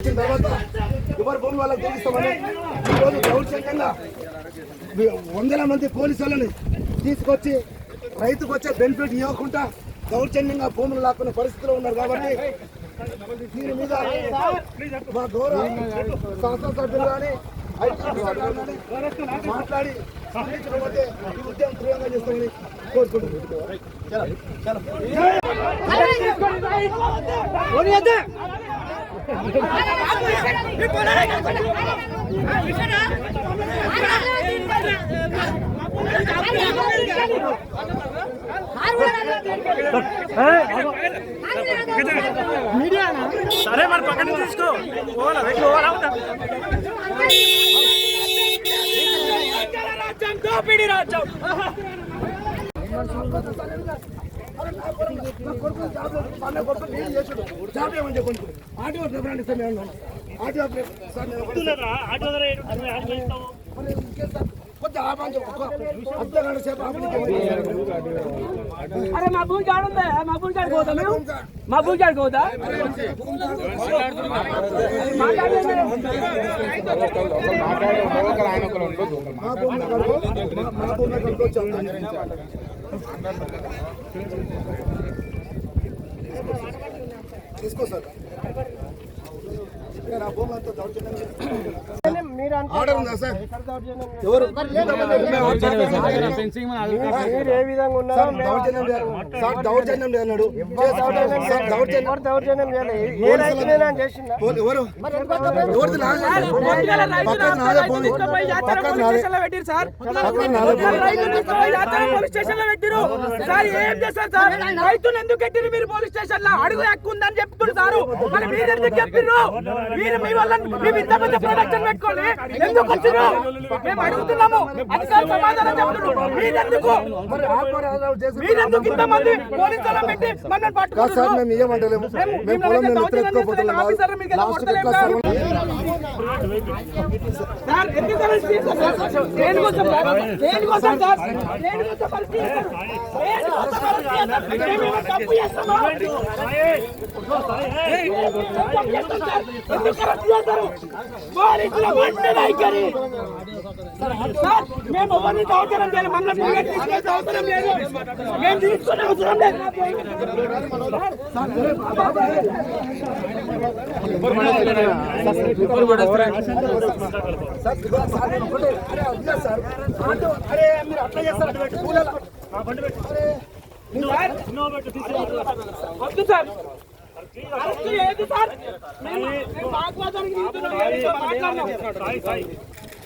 వచ్చిన తర్వాత ఎవరి భూమి వాళ్ళకి తీస్తామని ఈరోజు దౌర్జన్యంగా వందల మంది పోలీసు వాళ్ళని తీసుకొచ్చి రైతుకు వచ్చే బెనిఫిట్ ఇవ్వకుండా దౌర్జన్యంగా భూములు లాక్కునే పరిస్థితిలో ఉన్నారు కాబట్టి దీని మీద మా గౌరవ శాసనసభ్యులు కానీ కానీ మాట్లాడి స్పందించకపోతే ఈ ఉద్యమం తీవ్రంగా చేస్తామని కోరుకుంటున్నాను సరే మరి పక్కన తీసుకో. పోవాలా? పోవాలా? రాజ్యం దోపిడి రాజ్యం. ఆటో రిఫరెండ్ సార్ నేను ఆటో ఇంకేం సార్? కొంచెం ఆపండి ఒక అర్ధ గంట సేపు ఆపండి అరే మా భూమి కాడ మా భూమి కాడికి పోతా మేము మా భూమి కాడికి పోతా మా భూమి తీసుకో సార్. ఇక్కడ నా భూమి దౌర్జన్యంగా ఆర్డర్ ఉందా సార్ ఎవరు మీరు ఏ విధంగా ఉన్నారో సార్ దౌర్జన్యం లేదు. సార్ దౌర్జన్యం లేదు అన్నాడు సార్ దౌర్జన్యం ఎవరు దౌర్జన్యం చేయలేదు ఏ రైతునైనా చేసిందా ఎవరు ఎవరిది పక్కన నాదే పోనీ పక్కన నాదే పక్కన రైతులు ఎందుకు మీరు పోలీస్ స్టేషన్లో అడుగు ఎక్కువ ఉందని చెప్తున్నారు మరి మీరు ఎందుకు చెప్పిర్రు మీరు మీ వల్ల మేము ఇంత ప్రొడక్షన్ పెట్టుకోండి ఎందుకు వచ్చిరు మేము అడుగుతున్నాము అధికార సమాధానం చెప్తున్నారు మీరెందుకు మీరెందుకు ఇంతమంది పోలీసులను పెట్టి మనల్ని కాదు సార్ పట్టుకుంటున్నారు మేము ఇయ్యమంటలేము మేము- మేము మేము పొలం మేము ఎత్తుకోపోతున్నాం చేస్తున్న ఆఫీసర్లు మీకు ఎలా కొడతలేం సార్ ఎందుకు అరెస్ట్ చేశారు సార్? దేనికోసం సార్? దేనికోసం అరెస్ట్ చేశారు? దేనికోసం అరెస్ట్ చేశారు? మేమేమైనా తప్పు చేస్తామా? తప్పు చేస్తాం సార్. ఎందుకు అరెస్ట్ చేశారు? పోలీసుల. సార్, మేము ఎవరిని దౌర్జన్యం చేయాలి మమ్మల్ని మీరే తీసుకెళ్ళే అవసరం లేదు మేము తీసుకునే అవసరం లేదు అరే మీరు అట్లా చేస్తారు అటు పెట్టు వద్దు సార్ అరెస్ట్ ఏది సార్. మేము వాగ్వాదానికి దిగుతున్నాం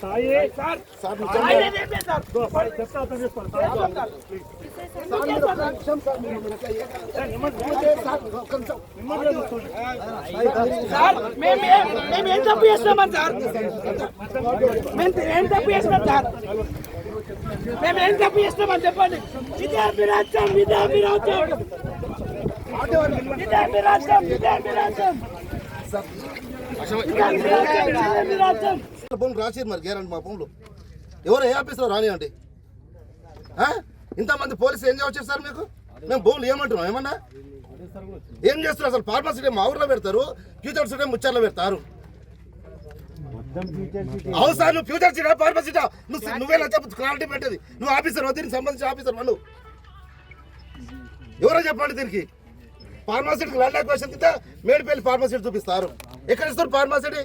సాయి సార్. సార్ చెప్తా అర్థం చేసుకోండి. సార్ మేము ఏ- తప్పు చేస్తామని సార్? మేము ఏం తప్పు చేస్తాం సార్? మేము ఏం తప్పు చేస్తామని చెప్పండి. విద్యార్థి రాజ్యం విద్యార్థి రాజ్యం. భూములు రాసిరు మరి గ్యారంటీ మా భూములు ఎవరు ఏ ఆఫీస్లో రానివ్వండి ఇంతమంది పోలీసులు ఏం చేయవచ్చు సార్ మీకు? మేము భూములు ఏమంటున్నాం? ఏమన్నా? ఏం చేస్తారు అసలు? ఫార్మసీ మా ఊర్లో పెడతారు ఫ్యూచర్ సిటీ ముచ్చర్లో పెడతారు. అవును సార్ నువ్వు ఫ్యూచర్ సిటీ ఫార్మసీ నువ్వు నువ్వే చెప్పు క్లారిటీ పెట్టేది. నువ్వు ఆఫీసర్ దీనికి సంబంధించిన ఆఫీసర్ వాళ్ళు ఎవరో చెప్పండి దీనికి. ఫార్మాసిటీకి ల్యాండ్ అక్వేషన్ కింద మేడిపల్లి ఫార్మాసిటీ చూపిస్తారు. ఎక్కడ ఇస్తారు ఫార్మాసిటీ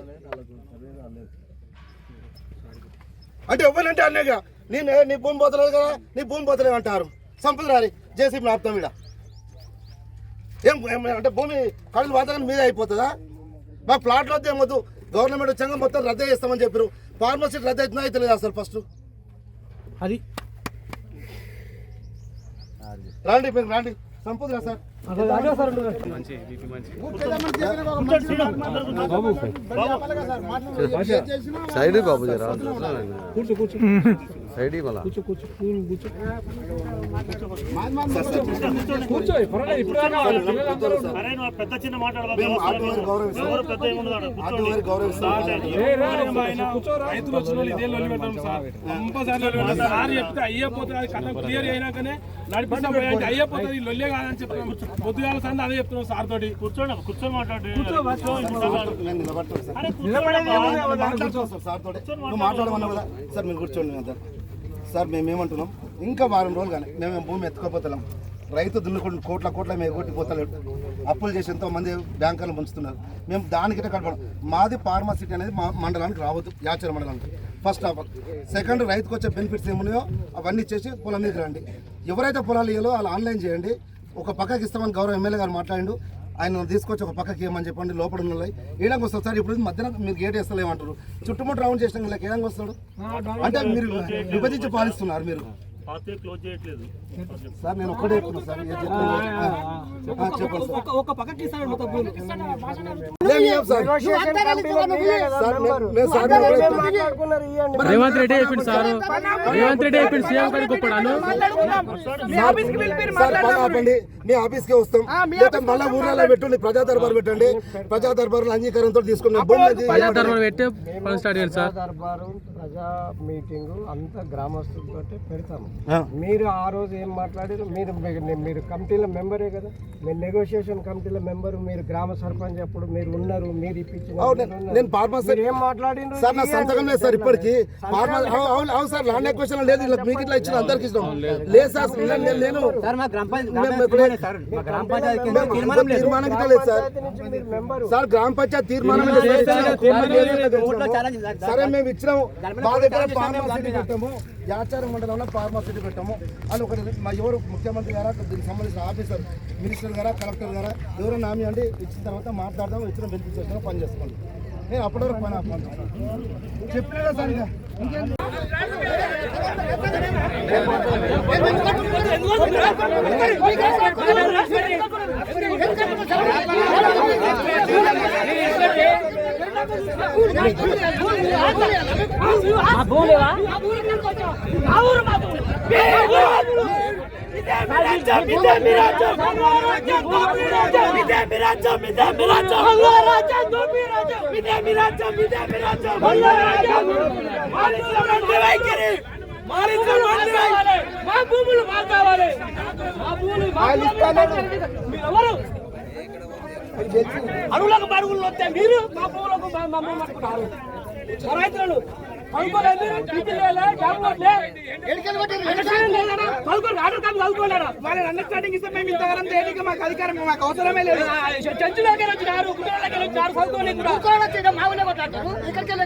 అంటే ఎవరంటే అన్నగా. నేను నీ భూమి పోతలేదు కదా నీ భూమి పోతలేదు అంటారు. సంపద రారి జేసీబీ ఆపుతాం ఇక్కడ ఏం అంటే భూమి కడులు వాతావరణం మీదే అయిపోతుందా? మా ప్లాట్లో వద్ద ఏమొద్దు. గవర్నమెంట్ వచ్చాక మొత్తం రద్దు చేస్తామని చెప్పారు ఫార్మసీ రద్దు అవుతుందా అయితే లేదా అసలు ఫస్ట్ అది. రాండి రాండి. సంపద సార్. సైడ్ బాబు. జరా సైడ్ పెద్ద రైతులు వచ్చిన వాళ్ళు ఇదే లొల్లి సార్. కంపల్సరీ. సార్ చెప్తే అయ్యపోతుంది అది కథ క్లియర్ అయినాకనే నడిపిస్తాం పోయి అయ్యపోతుంది లొల్లే కాదని చెప్తున్నాం. పొద్దుగాల సంది అదే చెప్తున్నాం సార్ తోటి. కూర్చోండి కూర్చొని మాట్లాడు సార్ తోటి. నువ్వు మాట్లాడమన్నావు కదా. సార్ మీరు కూర్చోండి సార్ సార్ మేమేమంటున్నాం? ఇంకా వారం రోజులు కానీ మేము భూమి ఎత్తుకోపోతున్నాం రైతు దున్నుకుంటూ కోట్ల కోట్ల మేము ఎగొట్టిపోతలేడు అప్పులు చేసి ఎంతోమంది బ్యాంకులను పంచుతున్నారు. మేము దానికిటే కడపడం మాది ఫార్మాసిటీ అనేది మా మండలానికి రావద్దు యాచర మండలానికి. ఫస్ట్ ఆఫ్ ఆల్ సెకండ్ రైతుకు వచ్చే బెనిఫిట్స్ ఏమున్నాయో అవన్నీ చేసి పొలం మీద రండి. ఎవరైతే పొలాలు ఇయ్యాలో వాళ్ళు ఆన్లైన్ చేయండి. ఒక పక్కకి ఇస్తామని గౌరవ ఎమ్మెల్యే గారు మాట్లాడిండు. ఆయన తీసుకొచ్చి ఒక పక్కకి ఏమని చెప్పండి లోపల ఉన్న ఏడంగా వస్తారు సార్ ఇప్పుడు మధ్యన మీరు గేట్ వేస్తలేమంటారు చుట్టుముట్టు రౌండ్ చేసిన ఏడంగా వస్తాడు? అంటే మీరు విభజించి పాలిస్తున్నారు మీరు. క్లోజ్ చేయట్లేదు. సార్ నేను ఒక్కటే చెప్తున్నా సార్ చెప్పండి సార్. ఒక పక్కకి సార్. రేవంత్ రెడ్డి చెప్పిండు సార్? రేవంత్ రెడ్డి చెప్పిండు? సీఎం గారికి గొప్పడాను. మీ మీ ఆఫీస్కి వస్తాం. లేకపోతే మళ్ళీ ఊర్లలో పెట్టండి ప్రజా దర్బార్ పెట్టండి ప్రజా దర్బార్ అంగీకారంతో తీసుకున్న ప్రజా ధర్మం పెట్టి పని స్టార్ట్ చేయండి సార్. దర్బారు ప్రజా మీటింగ్ అంతా గ్రామస్తులతో పెడతాము. మీరు ఆ రోజు ఏం మాట్లాడారు? మీరు మీరు కమిటీల మెంబరే కదా. మీరు నెగోషియేషన్ కమిటీల మెంబరు మీరు గ్రామ సర్పంచ్ అప్పుడు మీరు ఉన్నారు మీరు ఇప్పించిన. నేను ఫార్మసీ మీరు ఏం మాట్లాడిండ్రు? సార్ నా సంతకం లేదు సార్ ఇప్పటికి. అవును సార్ ల్యాండ్ ఎక్వేషన్ లేదు ఇలా మీకు ఇట్లా ఇచ్చిన అందరికి ఇష్టం. లేదు సార్ నేను- నేను తీర్మానం లేదు. సార్. సార్ గ్రామ పంచాయతీ తీర్మానం. సరే మేము ఇచ్చినాము మా దగ్గర యాచారం మండలంలో ఫార్మాసిటీ పెట్టాము. అని ఒకటి మా ఎవరు ముఖ్యమంత్రి గారా దీనికి సంబంధించిన ఆఫీసర్ మినిస్టర్ గారా కలెక్టర్ గారా ఎవరు నామి అండి ఇచ్చిన తర్వాత మాట్లాడదాం ఇచ్చిన బెనిఫిట్స్ వచ్చినా పని చేసుకోండి. నేను అప్పటి వరకు పని ఆపుకుంటాను చెప్పలేదా సార్ ఇక? మీ భూములు మాకు కావాలి. మా భూములు మాకు కావాలి. అడుగులకు బరుగులు వస్తే మీరు మా భూములకు మా మా భూములు రైతులను వాళ్ళని అండర్స్టాండింగ్ ఇస్తే మేము ఇంతవరం దేనికి మాకు అధికారం మాకు అవసరమే లేదు వచ్చినారు వచ్చినారు చదువుకోని కూడా పరిస్థితి ఇక్కడనే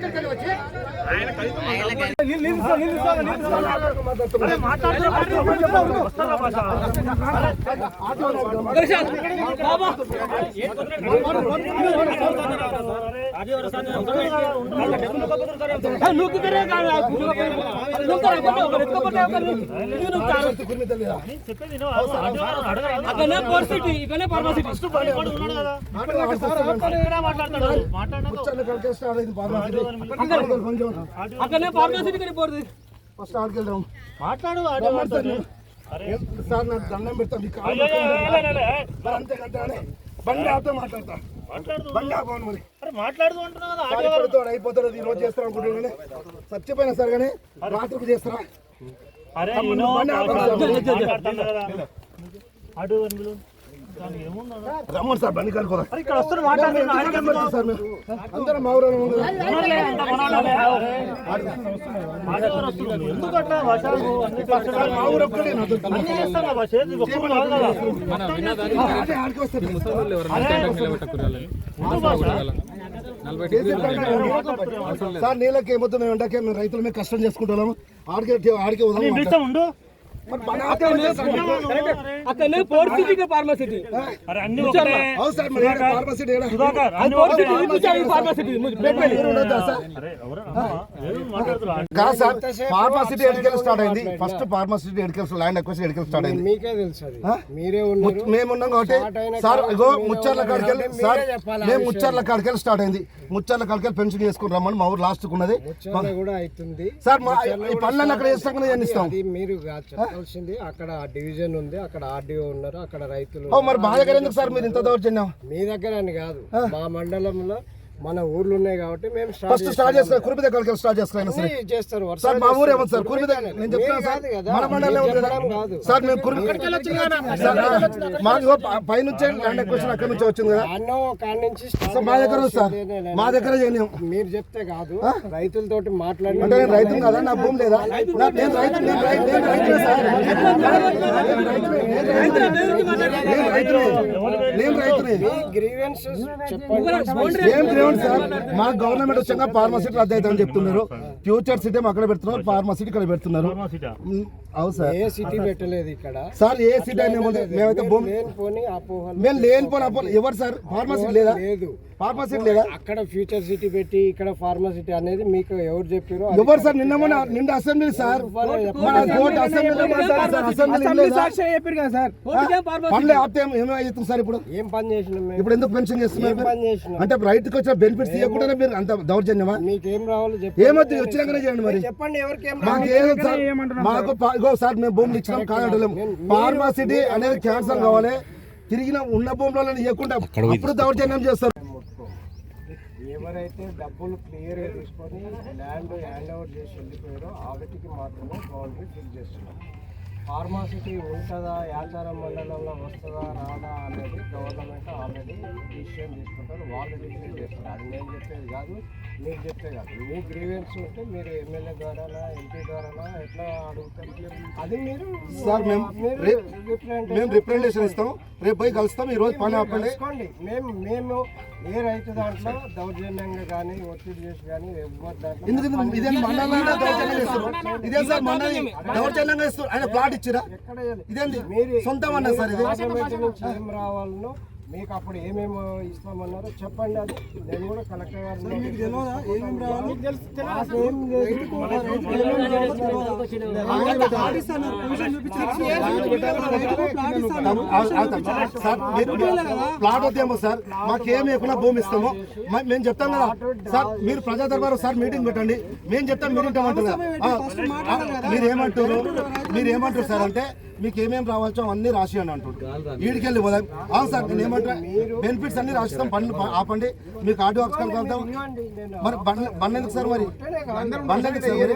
ఫార్మాసిటీ వాడు ఉన్నాడు కదా. ఇక్కడ మాట్లాడతాడు మాట్లాడినాక కూర్చొని కలిసి స్టార్ట్ అయింది ఫార్మాసిటీ అక్కడ కొంచెం అక్కడనే ఫార్మాసిటీ కానీ పోతుంది ఫస్ట్ ఆడికి వెళ్దాం మాట్లాడు ఆడియో మాట్లాడు. సార్ నాకు దండం పెడతాను మీ కాళ్ళు అయ్యో, అయ్యో, అయ్యో, అయ్యో, అయ్యో. మరి అంతే కదా బండి ఆతో మాట్లాడతా. మాట్లాడు. బండి ఆపోను మరి. అరే మాట్లాడుతూ ఇప్పటితో అయిపోతాడు ఈ రోజు అనుకుంటున్నాను సార్ కానీ రాత్రికి చేస్తారా? అరే తమ్ముడు, రమ్మని సార్ బండి కనుకోరా ఇక్కడ వస్తున్న మాట్లాడుతున్నా సార్ మేము అందరం మా ఊరు మా ఊరు ఒక్కడే సార్ నీళ్ళకి ఏమొద్దు మేము ఎండకే మేము రైతుల మీద కష్టం చేసుకుంటున్నాము ఆడికే ఆడికే నేను వదలం పిలుస్తా ఉండు మరి బనానా అక్కడ ఫోర్ సిటీ ఫార్మసిటీ అరే అన్ని ఒకటే. అవును సార్? ఫార్మసిటీ కాదు సార్ ఎడికల్ స్టార్ట్ అయింది? ఫస్ట్ ఫార్మసిటీ ఎడికల్ ల్యాండ్ అక్వేషన్ ఎడికల్ స్టార్ట్ అయింది? మీకే తెలుసు అది. మీరే ఉన్నారు. ముచ్- మేము ఉన్నాం కాబట్టి సార్ ఇగో ముచ్చర్ల కాడికి వెళ్ళి సార్ మేము ముచ్చర్ల కాడికి వెళ్ళి స్టార్ట్ అయింది. ముచ్చర్ల కాడికి వెళ్ళి పెన్షన్ చేసుకుని రమ్మని మా ఊరు లాస్ట్ ఉన్నది. కూడా సార్ మా ఈ పనులన్నీ అక్కడ చేస్తాం నేను ఇస్తాం. అది మీరు కాదు చెప్పాల్సింది అక్కడ డివిజన్ ఉంది. అక్కడ ఆర్డీఓ ఉన్నారు. అక్కడ రైతులు మరి మా దగ్గర ఎందుకు సార్ మీరు ఇంత దౌర్జన్యం? మీ దగ్గర అని కాదు. మా మండలంలో మన ఊర్లు ఉన్నాయి కాబట్టి మేము ఫస్ట్ స్టార్ట్ చేసుకో కురిపి దగ్గరికి స్టార్ట్ చేసుకోవాలి సరే. చేస్తాం. చేస్తారు. సార్ మా ఊరు ఏమో సార్? కురిపి దగ్గర నేను చెప్తాను సార్. మన మండలం. సార్ మేము కురిపి మా ప- పైనుంచే ల్యాండ్ అక్కడ నుంచి వచ్చింది కదా. అన్నో కాడ నుంచి సార్ మా దగ్గర సార్. మా దగ్గర చేయలేము. మీరు చెప్తే కాదు. రైతులతోటి మాట్లాడి అంటే నేను రైతు కదా? నా భూమి లేదా? నేను రైతు నేను రైతు నేను రైతునే సార్ నేను రైతునే. నేను గ్రీవెన్స్ చెప్పండి. ఏం గ్రౌండ్ సార్? మా గవర్నమెంట్ వచ్చాక ఫార్మసిటీ రద్దు అవుతుందని చెప్తున్నారు. ఫ్యూచర్ సిటీ అక్కడ పెడుతున్నారు ఫార్మసిటీ ఇక్కడ పెడుతున్నారు. అవును సార్. ఏ సిటీ పెట్టలేదు ఇక్కడ. సార్ ఏ సిటీ? మేమైతే భూమి అపోహలు. మేము లేని పోనీ అపోలో ఎవరు సార్? ఫార్మసిటీ లేదా? లేదు. ఫార్మసిటీ లేదా? అక్కడ ఫ్యూచర్ సిటీ పెట్టి ఇక్కడ ఫార్మసిటీ అనేది మీకు ఎవరు చెప్పారో ఎవరు సార్? నిన్న మొన్న నిన్న అసెంబ్లీ సార్. అసెంబ్లీ కదా సార్. ఏమవుతుంది ఇప్పుడు? ఏం పని చేసినాం ఇప్పుడు ఎందుకు పెన్షన్ చేస్తున్నారు అంటే రైతుకి వచ్చిన బెనిఫిట్స్ ఇవ్వకుండానే మీరు అంత దౌర్జన్యమా? మీకేం రావాలో చెప్పండి. ఏమొద్దు వచ్చినాకనే చేయండి మరి. చెప్పండి ఎవరికి ఏం మాకు సార్? మేము భూములు ఇచ్చినాం కాదంటలేము ఫార్మాసిటీ అనేది క్యాన్సర్ కావాలి. తిరిగిన ఉన్న భూములలో ఇవ్వకుండా అప్పుడు దౌర్జన్యం చేస్తారు. ఎవరైతే డబ్బులు క్లియర్ తీసుకొని ల్యాండ్ హ్యాండ్ ఓవర్ చేసి వెళ్ళిపోయారో ఆవిటికి మాత్రమే బౌండరీ ఫిక్స్ చేస్తున్నాం ఫార్మాసిటీ ఉంటుందా యాచారం మండలంలో వస్తుందా రాదా అనేది గవర్నమెంట్ ఆల్రెడీ డిసిషన్ తీసుకుంటారు. వాళ్ళు డిసిషన్ చేస్తారు. అది నేను చెప్పేది కాదు మీరు చెప్పే కాదు. మీ గ్రీవెన్స్ ఉంటే మీరు ఎమ్మెల్యే ద్వారా ఎంపీ ద్వారా సార్ మేము మేము రిప్రజెంటేషన్ ఇస్తాం. రేపు పోయి కలుస్తాం ఈ రోజు పని ఆపండి. మేము మేము ఏ రైతు దాంట్లో దౌర్జన్యంగా కానీ ఒత్తిడి చేసి కానీ ఇదే మండలంలో దౌర్జన్యం చేస్తారు. ఇదే సార్ మండలి దౌర్జన్యంగా ఇస్తారు ఆయన ప్లాట్ ఇచ్చిరా? మీరు సొంతం అన్న సార్ ఇది? రావాలనో మీకు అప్పుడు ఏమేమి ఇస్తామన్నారో చెప్పండి అది. నేను కూడా కలెక్టర్ ప్లాట్ వద్దేమో సార్. మాకేం లేకుండా భూమి ఇస్తాము. మేము చెప్తాం కదా. సార్ మీరు ప్రజా దర్బారు సార్ మీటింగ్ పెట్టండి. మేము చెప్తాం మీరు వింటామంటారు మీరు ఏమంటారు? మీరు ఏమంటారు సార్ అంటే మీకు ఏమేమి రావాల్సో అన్ని రాసి అని అంటుంటారు వీడికెళ్ళి పోదాం. అవును సార్ నేను ఏమంటా బెనిఫిట్స్ అన్ని రాసిస్తాం. పనులు ప- ఆపండి. మీకు ఆటో ఆఫీస్ కలుగుతాం మరి బండ్లు బండ్లు ఎందుకు సార్ మరి? బండ్లు ఎందుకు సార్ మరి?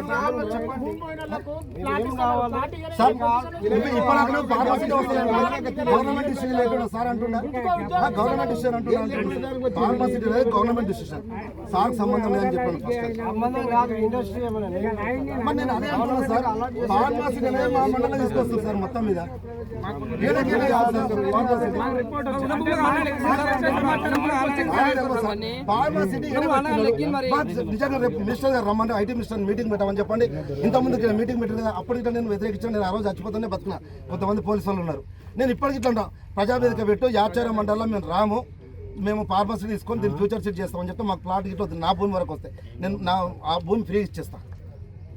సార్ ఇప్పుడు ఫార్మసీ గవర్నమెంట్ డిసిషన్ లేకుండా సార్ అంటున్నా. గవర్నమెంట్ డిసిషన్ అంటున్నా ఫార్మసీ గవర్నమెంట్ డిసిషన్ సార్. సంబంధం లేదని చెప్పాను ఫస్ట్ మరి నేను అదే అంటున్నా సార్. ఫార్మసీ అనేది మా మండలం తీసుకొస్తుంది సార్ మొత్తం మీద. నిజంగా రేపు మినిస్టర్ గారు రమ్మంటే ఐటీ మినిస్టర్ మీటింగ్ పెట్టమని చెప్పండి. ఇంత ముందు మీటింగ్ పెట్టిన ఇట్లా నేను వ్యతిరేకించాను నేను ఆ రోజు చచ్చిపోతానే బతుకున్నా. కొంతమంది పోలీసు వాళ్ళు ఉన్నారు. నేను ఇప్పటికి ఇట్లా ప్రజావేదిక పెట్టు యాచార మండలం మేము రాము. మేము ఫార్మసీ తీసుకొని దీన్ని ఫ్యూచర్ సెట్ చేస్తామని చెప్తే మాకు ప్లాట్ ఇట్లా వద్దు, నా భూమి వరకు వస్తాయి. నేను నా ఆ భూమి ఫ్రీ ఇచ్చేస్తాను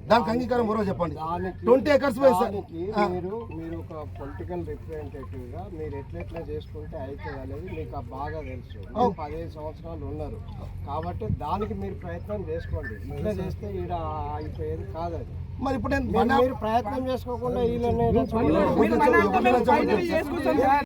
దానికి అంగీకారం ఎవరో చెప్పండి ట్వంటీ ఎకర్స్ మీరు మీరు ఒక పొలిటికల్ రిప్రజెంటేటివ్గా మీరు ఎట్లెట్లా చేసుకుంటే అవుతుంది అనేది మీకు బాగా తెలుసు మీరు పదిహేను సంవత్సరాలు ఉన్నారు కాబట్టి దానికి మీరు ప్రయత్నం చేసుకోండి ఇట్లా చేస్తే ఈడ అయిపోయేది కాదు అది మరి ఇప్పుడు నేను మీరు- మీరు ప్రయత్నం చేసుకోకుండా వీళ్ళని కొంచెం-